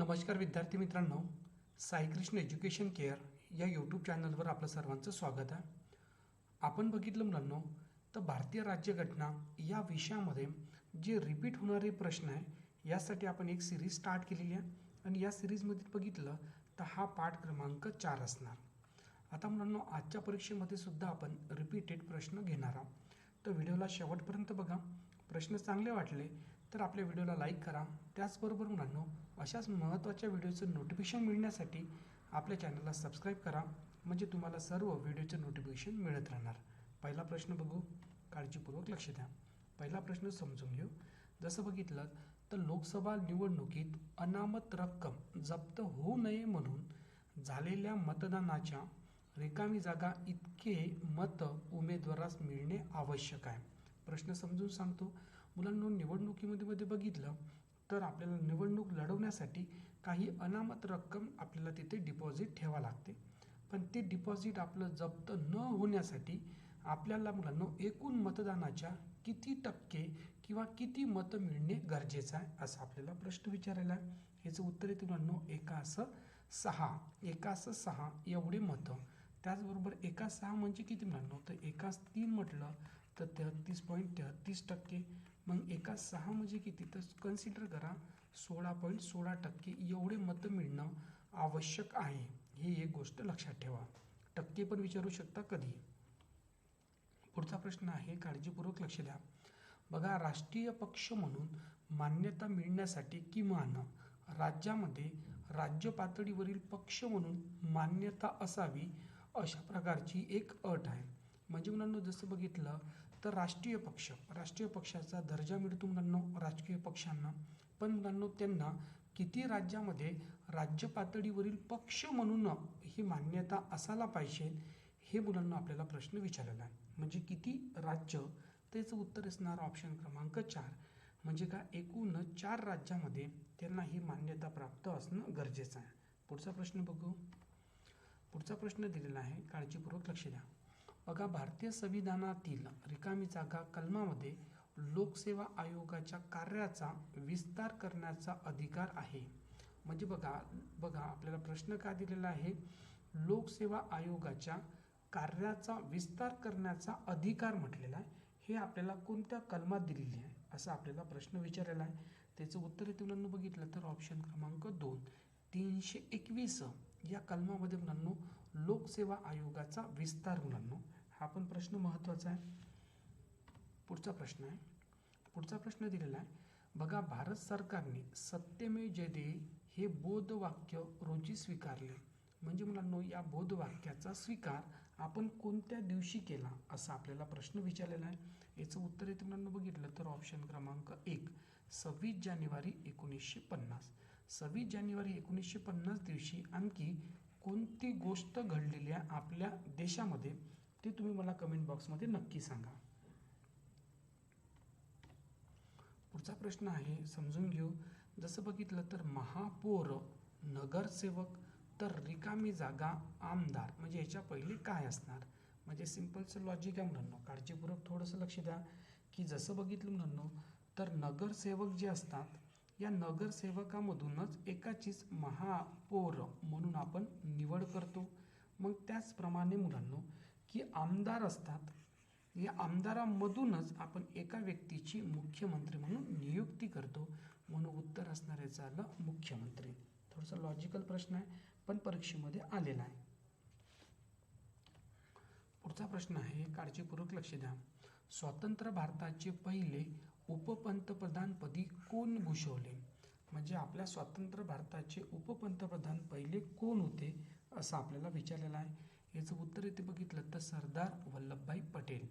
नमस्कार विद्यार्थी मित्रांनो साईकृष्ण एज्युकेशन केअर या यूट्यूब चॅनलवर आपलं सर्वांचं स्वागत आहे. आपण बघितलं मुलांनो तर भारतीय राज्यघटना या विषयामध्ये जे रिपीट होणारे प्रश्न आहे यासाठी आपण एक सिरीज स्टार्ट केलेली आहे. आणि या सिरीजमध्ये बघितलं तर हा पाठ क्रमांक चार असणार. आता मुलांनो आजच्या परीक्षेमध्ये सुद्धा आपण रिपीटेड प्रश्न घेणार आहोत. तर व्हिडिओला शेवटपर्यंत बघा. प्रश्न चांगले वाटले तर आपल्या व्हिडिओला लाईक करा. त्याचबरोबर मुलांनो अशाच महत्त्वाच्या व्हिडिओचं नोटिफिकेशन मिळण्यासाठी आपल्या चॅनलला सबस्क्राईब करा. म्हणजे तुम्हाला सर्व व्हिडिओचं नोटिफिकेशन मिळत राहणार. पहिला प्रश्न बघू. काळजीपूर्वक लक्ष द्या. पहिला प्रश्न समजून घेऊ. जसं बघितलं तर लोकसभा निवडणुकीत अनामत रक्कम जप्त होऊ नये म्हणून झालेल्या मतदानाच्या रिकामी जागा इतके मत उमेदवारास मिळणे आवश्यक आहे. प्रश्न समजून सांगतो. मुलांनो निवडणुकीमध्ये मध्ये बघितलं तर आपल्याला निवडणूक लढवण्यासाठी काही अनामत रक्कम आपल्याला तिथे डिपॉझिट ठेवा लागते. पण ते डिपॉझिट आपलं जप्त न होण्यासाठी आपल्याला मुलांनो एकूण मतदानाच्या किती टक्के किंवा किती मतं मिळणे गरजेचं आहे असा आपल्याला प्रश्न विचारायला आहे. याचं उत्तर येते मुलांनो एकास सहा. एकास सहा एवढे मतं. त्याचबरोबर एका सहा म्हणजे किती मुलांनो? तर एकास तीन म्हटलं तर तेहतीस पॉईंट तेहतीस टक्के. मग एका सहा म्हणजे किती तर कन्सिडर करा सोळा पॉईंट सोळा टक्के एवढे मतं मिळणं आवश्यक आहे. ही एक गोष्ट लक्षात ठेवा. टक्के पण विचारू शकता कधी? पुढचा प्रश्न आहे काळजीपूर्वक लक्ष द्या. बघा राष्ट्रीय पक्ष म्हणून मान्यता मिळण्यासाठी किमान राज्यामध्ये राज्य पातळीवरील पक्ष म्हणून मान्यता असावी अशा प्रकारची एक अट आहे. म्हणजे मुलांना जसं बघितलं तर राष्ट्रीय पक्ष राष्ट्रीय पक्षाचा दर्जा मिळतो मुलांनो राजकीय पक्षांना. पण मुलांनो त्यांना किती राज्यामध्ये राज्य पातळीवरील पक्ष म्हणून ही मान्यता असायला पाहिजे हे मुलांना आपल्याला प्रश्न विचारलेला आहे. म्हणजे किती राज्य त्याचं उत्तर असणार ऑप्शन क्रमांक चार. म्हणजे का एकूण चार राज्यामध्ये त्यांना ही मान्यता प्राप्त असणं गरजेचं आहे. पुढचा प्रश्न बघू. पुढचा प्रश्न दिलेला आहे काळजीपूर्वक लक्ष द्या. बघा भारतीय संविधानातील रिकामी जागा कलमामध्ये लोकसेवा आयोगाच्या कार्याचा विस्तार करण्याचा अधिकार आहे. म्हणजे बघा बघा आपल्याला प्रश्न का दिलेला आहे? लोकसेवा आयोगाच्या कार्याचा विस्तार करण्याचा अधिकार म्हटलेला आहे. हे आपल्याला कोणत्या कलमात दिलेली आहे? असा आपल्याला प्रश्न विचारलेला आहे. त्याचं उत्तर येते मुलांना बघितलं तर ऑप्शन क्रमांक दोन. तीनशे एकवीस. या कलमामध्ये मुलांनो लोकसेवा आयोगाचा विस्तार मुलांनो हा पण प्रश्न महत्त्वाचा आहे. पुढचा प्रश्न आहे. पुढचा प्रश्न दिलेला आहे. बघा भारत सरकारने सत्यमेव जयते हे बोधवाक्य रोजी स्वीकारले. म्हणजे मुलांनो या बोधवाक्याचा स्वीकार आपण कोणत्या दिवशी केला असा आपल्याला प्रश्न विचारलेला आहे. याचं उत्तर येते मुलांना बघितलं तर ऑप्शन क्रमांक एक सव्वीस जानेवारी एकोणीसशे पन्नास. सव्वीस जानेवारी एकोणीसशे पन्नास दिवशी आणखी कोणती गोष्ट घडलेली आहे आपल्या देशामध्ये? ते तुम्ही मला कमेंट बॉक्समध्ये नक्की सांगा. पुढचा प्रश्न आहे समजून घेऊ. जसं बघितलं तर महापौर नगरसेवक तर रिकामी जागा आमदार म्हणजे याच्या पहिले काय असणार? म्हणजे सिम्पलचं लॉजिक आहे मुलांनो काळजीपूर्वक थोडंसं लक्ष द्या. की जसं बघितलं मुलांनो तर नगरसेवक जे असतात या नगरसेवकामधूनच एकाचीच महापौर म्हणून आपण निवड करतो. मग त्याचप्रमाणे मुलांनो की आमदार असतात या आमदारामधूनच आपण एका व्यक्तीची मुख्यमंत्री म्हणून नियुक्ती करतो. म्हणून उत्तर असणारे झालं मुख्यमंत्री. थोडासा लॉजिकल प्रश्न आहे पण परीक्षेमध्ये आलेला आहे. पुढचा प्रश्न आहे काळजीपूर्वक लक्ष द्या. स्वतंत्र भारताचे पहिले उपपंतप्रधानपदी कोण भूषवले? म्हणजे आपल्या स्वतंत्र भारताचे उपपंतप्रधान पहिले कोण होते असं आपल्याला विचारलेलं आहे. याचं उत्तर येथे बघितलं तर सरदार वल्लभभाई पटेल.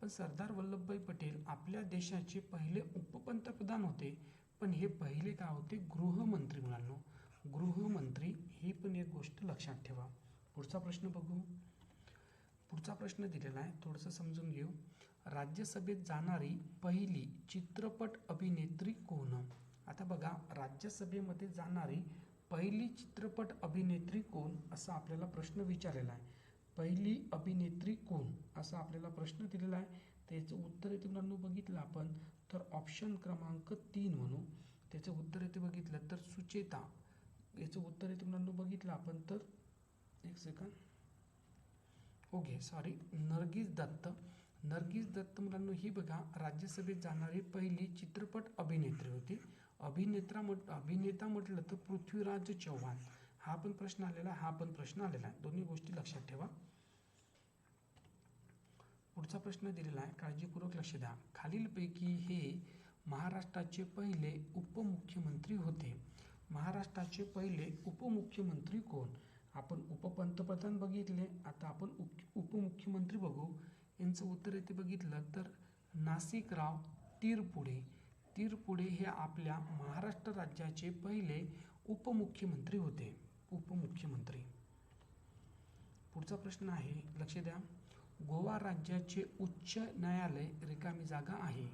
पण सरदार वल्लभभाई पटेल आपल्या देशाचे पहिले उपपंतप्रधान होते. पण हे पहिले काय होते? गृहमंत्री मुलांनो. गृहमंत्री ही पण एक गोष्ट लक्षात ठेवा. पुढचा प्रश्न बघू. पुढचा प्रश्न दिलेला आहे. थोडंसं समजून घेऊ. राज्यसभेत जाणारी पहिली चित्रपट अभिनेत्री कोण? आता बघा राज्यसभेमध्ये जाणारी पहिली चित्रपट अभिनेत्री कोण? असा आपल्याला प्रश्न विचारलेला आहे. पहिली अभिनेत्री कोण? असा आपल्याला प्रश्न दिलेला आहे. त्याचं उत्तर येते मुलांना बघितलं आपण. तर ऑप्शन क्रमांक तीन म्हणू. त्याचं उत्तर येते बघितलं तर सुचेता. याचं उत्तर आहे मुलांना बघितलं आपण तर. एक second okay sorry Nargis Dutt. Nargis Dutt मुलांनो ही बघा राज्यसभेत जाणारी पहिली चित्रपट अभिनेत्री होती. अभिनेत्रा म्हट अभिनेता म्हटलं तर पृथ्वीराज चव्हाण हा पण प्रश्न आलेला हा पण प्रश्न आलेला आहे. दोन्ही गोष्टी लक्षात ठेवा. पुढचा प्रश्न दिलेला आहे काळजीपूर्वक लक्ष द्या. खालीलपैकी हे महाराष्ट्राचे पहिले उपमुख्यमंत्री होते. महाराष्ट्राचे पहिले उपमुख्यमंत्री कोण? आपण उपपंतप्रधान बघितले आता आपण उप उपमुख्यमंत्री बघू. यांचं उत्तर येथे बघितलं तर नाशिकराव तिरपुडे. तिरपुडे हे आपल्या महाराष्ट्र राज्याचे पहिले उपमुख्यमंत्री होते. उपमुख्यमंत्री. पुढचा प्रश्न आहे लक्ष द्या. गोवा राज्याचे उच्च न्यायालय रिकामी जागा आहे.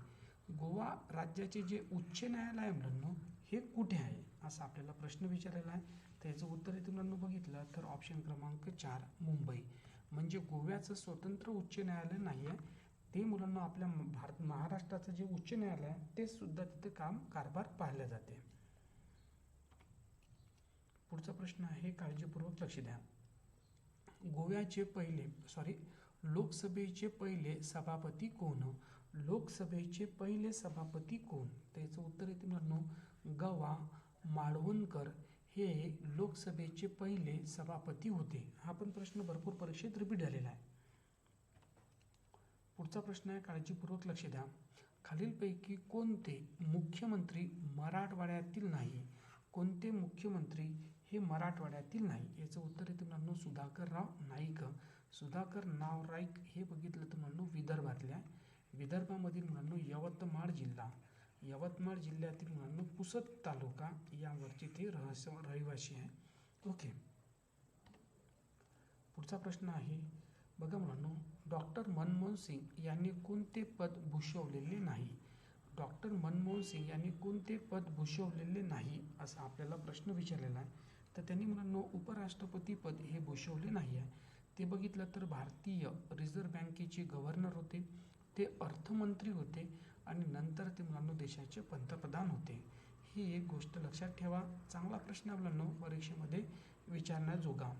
गोवा राज्याचे जे उच्च न्यायालय आहे मुलांनो हे कुठे आहे? असा आपल्याला प्रश्न विचारलेला आहे. त्याचं उत्तर इथे मुलांनो बघितलं तर ऑप्शन क्रमांक चार मुंबई. म्हणजे गोव्याचं स्वतंत्र उच्च न्यायालय नाही आहे. ते मुलांना आपल्या भारत महाराष्ट्राचं जे उच्च न्यायालय आहे ते सुद्धा तिथे काम कारभार पाहिलं जाते. पुढचा प्रश्न आहे काळजीपूर्वक लक्ष द्या. गोव्याचे पहिले सॉरी लोकसभेचे पहिले सभापती कोण? लोकसभेचे पहिले सभापती कोण? त्याचं उत्तर येते मित्रांनो गवा माळवणकर हे लोकसभेचे पहिले सभापती होते. हा पण प्रश्न भरपूर परीक्षेत रिपीट झालेला आहे. पुढचा प्रश्न आहे काळजीपूर्वक लक्ष द्या. खालीलपैकी कोणते मुख्यमंत्री मराठवाड्यातील नाही? कोणते मुख्यमंत्री हे मराठवाड्यातील नाही. याचं उत्तर येते मित्रांनो सुधाकरराव नाईक. सुधाकर नाव राईक हे बघितलं तर म्हणून विदर्भातल्या विदर्भामधील मुलांनो यवतमाळ जिल्हा. यवतमाळ जिल्ह्यातील मुलांनो पुसद तालुका यावरचे ते रहस्य रहिवासी आहे. ओके. पुढचा प्रश्न आहे. बघा म्हणून डॉक्टर मनमोहन सिंग यांनी कोणते पद भूषवलेले नाही? डॉक्टर मनमोहन सिंग यांनी कोणते पद भूषवलेले नाही? असा आपल्याला प्रश्न विचारलेला आहे. तर त्यांनी मुलांनो उपराष्ट्रपतीपद हे भूषवले नाही आहे. ते बघितलं तर भारतीय रिझर्व्ह बँकेचे गव्हर्नर होते ते अर्थमंत्री होते आणि नंतर ते मुलांनो देशाचे पंतप्रधान होते. ही एक गोष्ट लक्षात ठेवा. चांगला प्रश्न मुलांनो परीक्षेमध्ये विचारण्याजोगा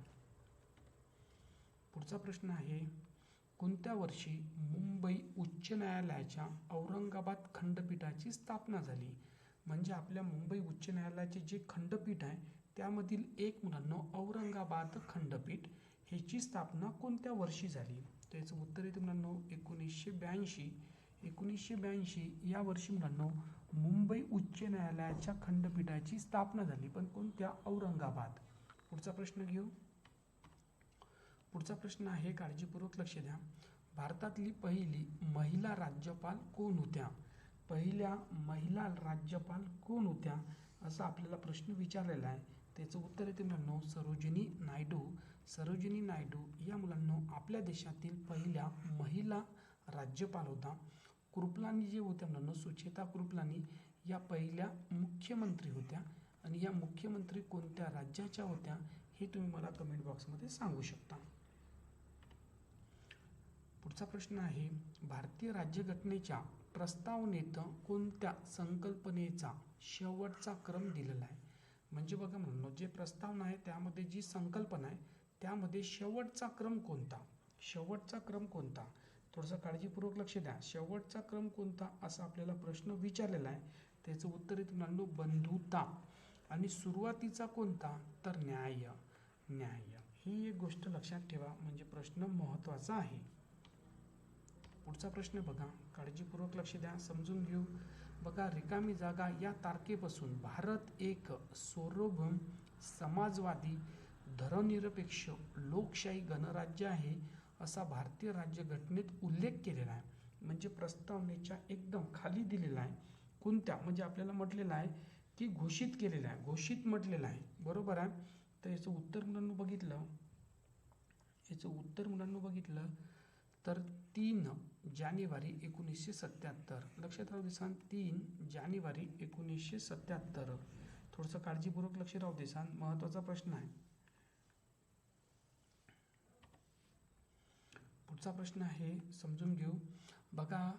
पुढचा प्रश्न आहे कोणत्या वर्षी मुंबई उच्च न्यायालयाच्या औरंगाबाद खंडपीठाची स्थापना झाली? म्हणजे आपल्या मुंबई उच्च न्यायालयाचे जे खंडपीठ आहे त्यामधील एक मुलांनो औरंगाबाद खंडपीठ ह्याची स्थापना कोणत्या वर्षी झाली? त्याचं उत्तर येते मुलांनो एकोणीसशे ब्याऐंशी. एकोणीसशे ब्याऐंशी या वर्षी मुलांनो मुंबई उच्च न्यायालयाच्या खंडपीठाची स्थापना झाली पण कोणत्या? औरंगाबाद. पुढचा प्रश्न घेऊ. पुढचा प्रश्न आहे काळजीपूर्वक लक्ष द्या. भारतातली पहिली महिला राज्यपाल कोण होत्या? पहिल्या महिला राज्यपाल कोण होत्या? असा आपल्याला प्रश्न विचारलेला आहे. त्याचं उत्तर येते मुलांनो सरोजिनी नायडू. सरोजिनी नायडू या मुलांनो आपल्या देशातील पहिल्या महिला राज्यपाल होता. कृपलानी जे होत्या मुलांनो सुचेता कृपलानी या पहिल्या मुख्यमंत्री होत्या. आणि या मुख्यमंत्री कोणत्या राज्याच्या होत्या हे तुम्ही मला कमेंट बॉक्समध्ये सांगू शकता. पुढचा प्रश्न आहे भारतीय राज्यघटनेच्या प्रस्तावनेत कोणत्या संकल्पनेचा शेवटचा क्रम दिलेला आहे? म्हणजे बघा म्हणून जे प्रस्तावना आहे त्यामध्ये जी संकल्पना आहे त्यामध्ये शेवटचा क्रम कोणता? शेवटचा क्रम कोणता? थोडंसं काळजीपूर्वक लक्ष द्या. शेवटचा क्रम कोणता? असा आपल्याला प्रश्न विचारलेला आहे. त्याचं उत्तर आहे तुम्हाला बंधुता. आणि सुरुवातीचा कोणता? तर न्याय. न्याय. ही एक गोष्ट लक्षात ठेवा. म्हणजे प्रश्न महत्त्वाचा आहे. पुढचा प्रश्न बघा. काळजीपूर्वक लक्ष द्या. समजून घेऊ. बघा रिकामी जागा या तारखेपासून भारत एक सार्वभौम समाजवादी धर्मनिरपेक्ष लोकशाही गणराज्य आहे असा भारतीय राज्यघटनेत उल्लेख केलेला आहे. म्हणजे प्रस्तावनेच्या एकदम खाली दिलेला आहे. कोणत्या? म्हणजे आपल्याला म्हटलेलं आहे की घोषित केलेलं आहे. घोषित म्हटलेलं आहे. बरोबर आहे? तर याचं उत्तर मुलांना बघितलं. याचं उत्तर मुलांना बघितलं तर तीन जानेवारी एकोणीसशे सत्याहत्तर लक्षात राहू देसान तीन जानेवारी एकोणीसशे सत्याहत्तर थोडंसं काळजीपूर्वक लक्ष राहू देसान महत्त्वाचा प्रश्न आहे. पुढचा प्रश्न आहे समजून घेऊ. बघा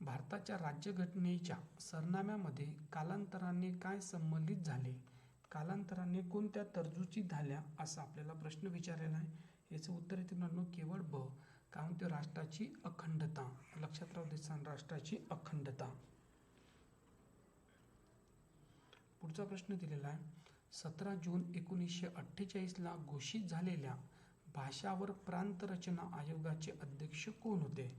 भारताच्या राज्यघटनेच्या सरनाम्यामध्ये कालांतराने काय संमलित झाले? कालांतराने कोणत्या तरतुदी झाल्या? असा आपल्याला प्रश्न विचारलेला आहे. याचं उत्तर येते मित्रांनो केवळ ब. काय म्हणते राष्ट्राची अखंडता. लक्षात राहू देसान राष्ट्राची अखंडता. पुढचा प्रश्न दिलेला आहे. सतरा जून एकोणीसशे अठ्ठेचाळीसला घोषित झालेल्या भाषावर प्रांत रचना आयोगाचे अध्यक्ष कोण होते?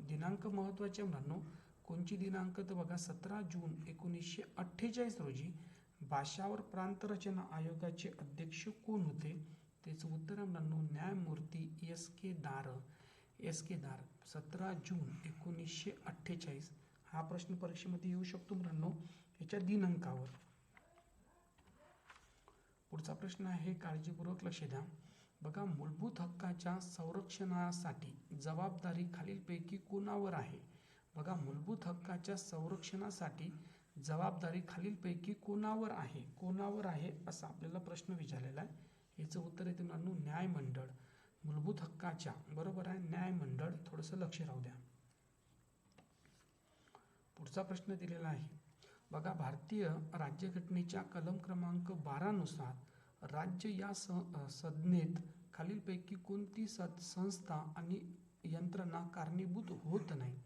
दिनांक महत्त्वाचे म्हणून कोणची दिनांक? तर बघा सतरा जून एकोणीसशे अठ्ठेचाळीस रोजी भाषावर प्रांत रचना आयोगाचे अध्यक्ष कोण होते? त्याचं उत्तर म्हणून न्यायमूर्ती एस के दार. एस के दार सतरा जून एकोणीसशे अठ्ठेचाळीस. हा प्रश्न परीक्षेमध्ये येऊ शकतो मित्रांनो याच्या दिनांकावर. पुढचा प्रश्न आहे काळजीपूर्वक लक्ष द्या. बघा मूलभूत हक्काच्या संरक्षणासाठी जबाबदारी खालीलपैकी कोणावर आहे? बघा मूलभूत हक्काच्या संरक्षणासाठी जबाबदारी खालीलपैकी कोणावर आहे? कोणावर आहे असा आपल्याला प्रश्न विचारलेला आहे. याचं उत्तर येते मित्रांनो न्यायमंडळ. मूलभूत हक्काच्या बरोबर आहे. न्यायमंडळ थोडंसं लक्ष राहू द्या. पुढचा प्रश्न दिलेला आहे. बघा भारतीय राज्यघटनेच्या कलम क्रमांक बारानुसार राज्य या संज्ञेत खालीलपैकी कोणती सद संस्था आणि यंत्रणा कारणीभूत होत नाही?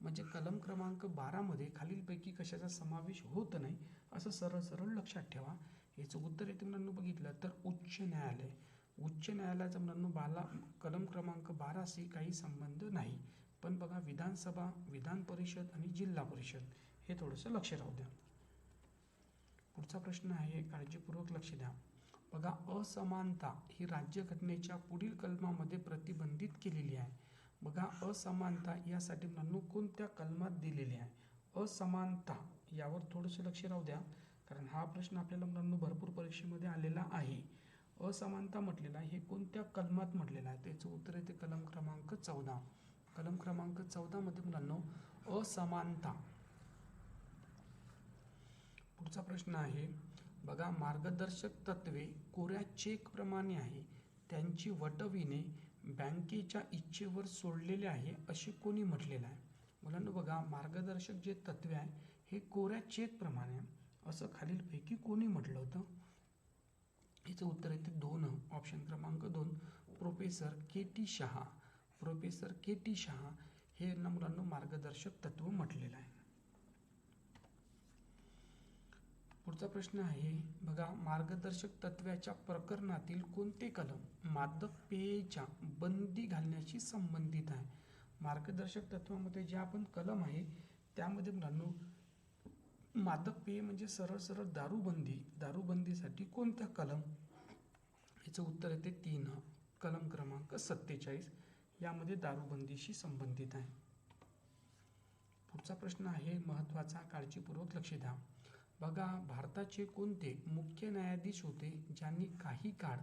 म्हणजे कलम क्रमांक बारामध्ये खालीलपैकी कशाचा समावेश होत नाही? असं सरळ सरळ लक्षात ठेवा. याचं उत्तर येते मित्रांनो बघितलं तर उच्च न्यायालय. उच्च न्यायालयाचा मित्रांनो बाला कलम क्रमांक बाराशी काही संबंध नाही. पण बघा विधानसभा विधान परिषद आणि जिल्हा परिषद हे थोडंसं लक्ष राहू द्या. पुढचा प्रश्न आहे काळजीपूर्वक लक्ष द्या. बघा असमानता ही राज्यघटनेच्या पुढील कलमामध्ये प्रतिबंधित केलेली आहे. बघा असमानता यासाठी मित्रांनो कोणत्या कलमात दिलेली आहे? असमानता यावर थोडंसं लक्ष राहू द्या. कारण हा प्रश्न आपल्याला मित्रांनो भरपूर परीक्षेमध्ये आलेला आहे. असमानता म्हटलेला आहे. हे कोणत्या कलमात म्हटलेलं आहे? त्याचं उत्तर येते कलम क्रमांक चौदा. कलम क्रमांक चौदामध्ये मुलांनो असमानता. पुढचा प्रश्न आहे बघा मार्गदर्शक तत्वे कोऱ्या चेक प्रमाणे आहे. त्यांची वटविणे बँकेच्या इच्छेवर सोडलेले आहे असे कोणी म्हटलेलं आहे? मुलांना बघा मार्गदर्शक जे तत्वे आहे हे कोऱ्या चेक प्रमाणे आहे. असं खालीलपैकी कोणी म्हटलं होतं? याचं उत्तर येते दोन ऑप्शन क्रमांक दोन professor K T Shah. Professor K T Shah हे ना मुलांना मार्गदर्शक तत्व म्हटलेलं आहे. पुढचा प्रश्न आहे बघा मार्गदर्शक तत्वाच्या प्रकरणातील कोणते कलम मादक पेयच्या बंदी घालण्याशी संबंधित आहे? मार्गदर्शक तत्वामध्ये जे आपण कलम आहे त्यामध्ये मुलांना मादक पेय म्हणजे सरळ सरळ दारूबंदी दारूबंदीसाठी कोणत्या कलम? याचं उत्तर येते तीन. कलम क्रमांक सत्तेचाळीस. यामध्ये दारूबंदीशी संबंधित आहे. पुढचा प्रश्न आहे महत्त्वाचा काळजीपूर्वक लक्ष द्या. बघा भारताचे कोणते मुख्य न्यायाधीश होते ज्यांनी काही काळ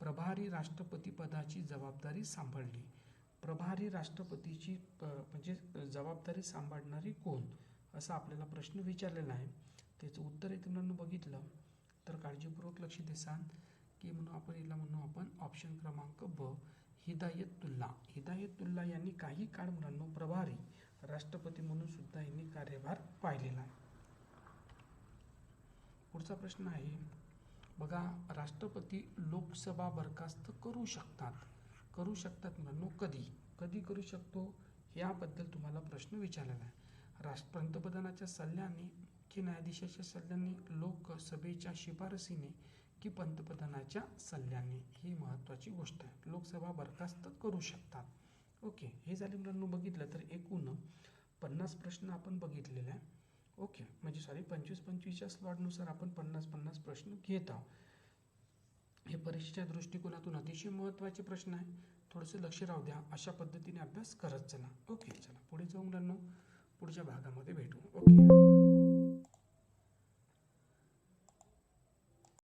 प्रभारी राष्ट्रपती पदाची जबाबदारी सांभाळली? प्रभारी राष्ट्रपतीची म्हणजे जबाबदारी सांभाळणारी कोण? असा आपल्याला प्रश्न विचारलेला आहे. त्याचं उत्तर येते म्हणून बघितलं. तर काळजीपूर्वक लक्ष देसान की म्हणून आपण याला म्हणू आपण ऑप्शन क्रमांक ब हिदायतुल्ला. हिदायतुल्ला यांनी काही काळ मुलांना प्रभारी राष्ट्रपती म्हणून सुद्धा यांनी कार्यभार पाहिलेला आहे. पुढचा प्रश्न आहे बघा राष्ट्रपती लोकसभा बरखास्त करू शकतात. करू शकतात मुलांनो कधी? कधी करू शकतो? याबद्दल तुम्हाला प्रश्न विचारलेला आहे. राष्ट्र पंतप्रधानाच्या सल्ल्याने की न्यायाधीशाच्या सल्ल्याने लोकसभेच्या शिफारसीने की पंतप्रधानाच्या सल्ल्याने. ही महत्त्वाची गोष्ट आहे. लोकसभा बरखास्त करू शकतात. ओके हे झाले मुलांनो बघितलं तर एकूण पन्नास प्रश्न आपण बघितलेले आहे. ओके म्हणजे सॉरी पंचवीस पंचवीसच्या स्लॉटनुसार आपण पन्नास पन्नास प्रश्न घेत आहोत. हे परीक्षेच्या दृष्टिकोनातून अतिशय महत्त्वाचे प्रश्न आहे. थोडंसं लक्ष राहू द्या. अशा पद्धतीने अभ्यास करत चला. ओके चला पुढे जाऊ मुलांनो पुढच्या भागामध्ये भेटू ओके